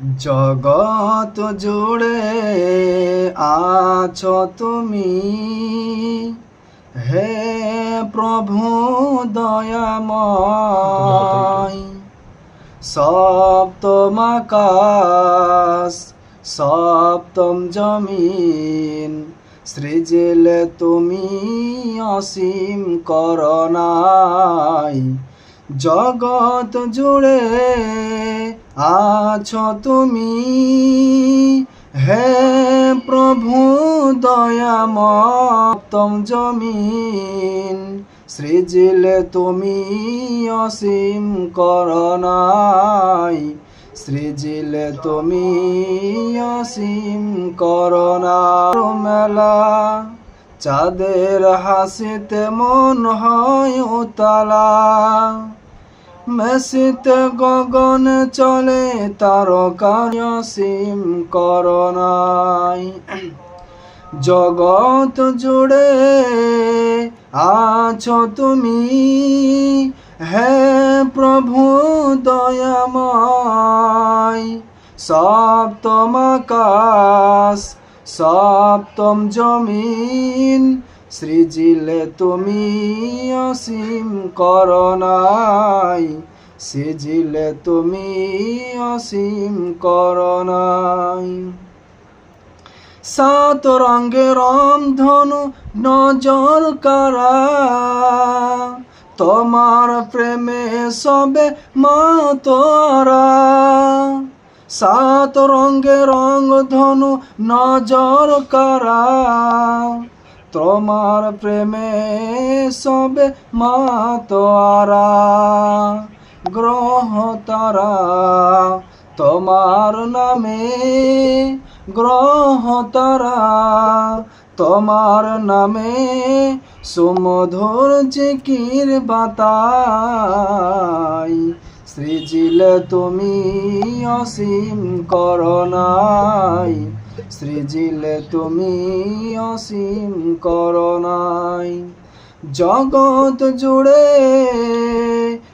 জগৎ জুড়ে আছো তুমি। হে প্রভু দয়াময়, সপ্তম আকাশ, সপ্তম জমিন, সৃজিল তুমি অসীম করনাই জগত জুড়ে আছো তুমি? হে প্রভু দয়ামতম জমিন, সৃজিলে তুমি অসীম করনাই সৃজিলে তুমি অসীম করনার মেলা, চাঁদের হাসিতে মন হয় উতালা। মেসিতে গগন চলে তারকার অসীম করনাই জগৎ জুড়ে আছো তুমি, হে প্রভু দয়াময়। সপ্তম আকাশ, সপ্তম জমিন সৃজিলে তুমি অসীম করনাই। সৃজিলে তুমি অসীম করনাই। সাত রঙের ধনু নজর কারা তোমার প্রেমে সবে মাতরা সাত রঙে রঙ ধনু নজর কারা তোমার প্রেমে সবে মাতরা গ্রহ তারা। তোমার নামে গ্রহ তারা, তোমার নামে সুমধুর জিকির বাতাই। সৃজিল তুমি অসীম করনাই। সৃজিল তুমি অসীম করনাই। জগৎ জুড়ে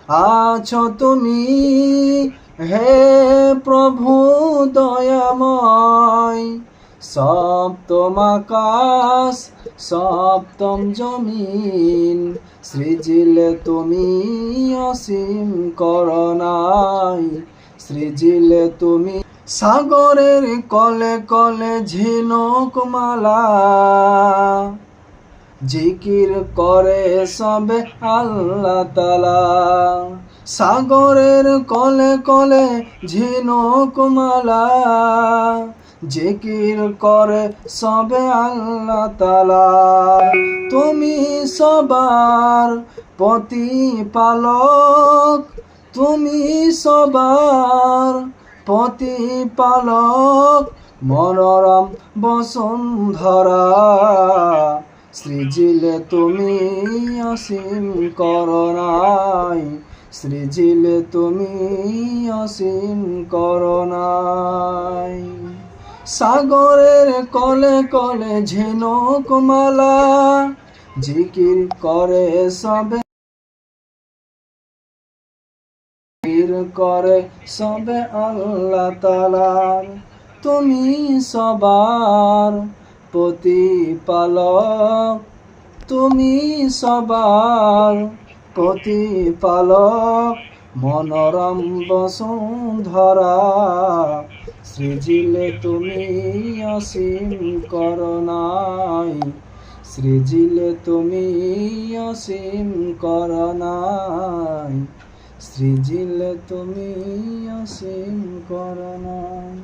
আছো তুমি। হে প্রভু দয়াময়, সপ্তম আকাশ, সপ্তম জমিন। সৃজিলে তুমি অসীম করনাই, সৃজিলে তুমি সাগরের কলে কলে ঝিনুক মালা। জিকির করে সবে আল্লাহ তালা সাগরের কলে কলে ঝিনুক মালা। জিকির করে সবে আল্লাহ তালা তুমি সবার প্রতিপালক, তুমি সবার প্রতিপালক মনোরম বসুন্ধরা। সৃজিলে তুমি অসীম করনাই, সৃজিলে তুমি অসীম করনাই। সাগরের কলে কলে ঝিনুক মালা, জিকির করে সবে করে সবে আল্লাহ তালার তুমি সবার প্রতিপালক। তুমি সবার প্রতিপালক। মনোরম বসুন্ধরা, সৃজিলে তুমি অসীম করনাই সৃজিলে তুমি অসীম করনাই সৃজিলে তুমি অসীম করনাই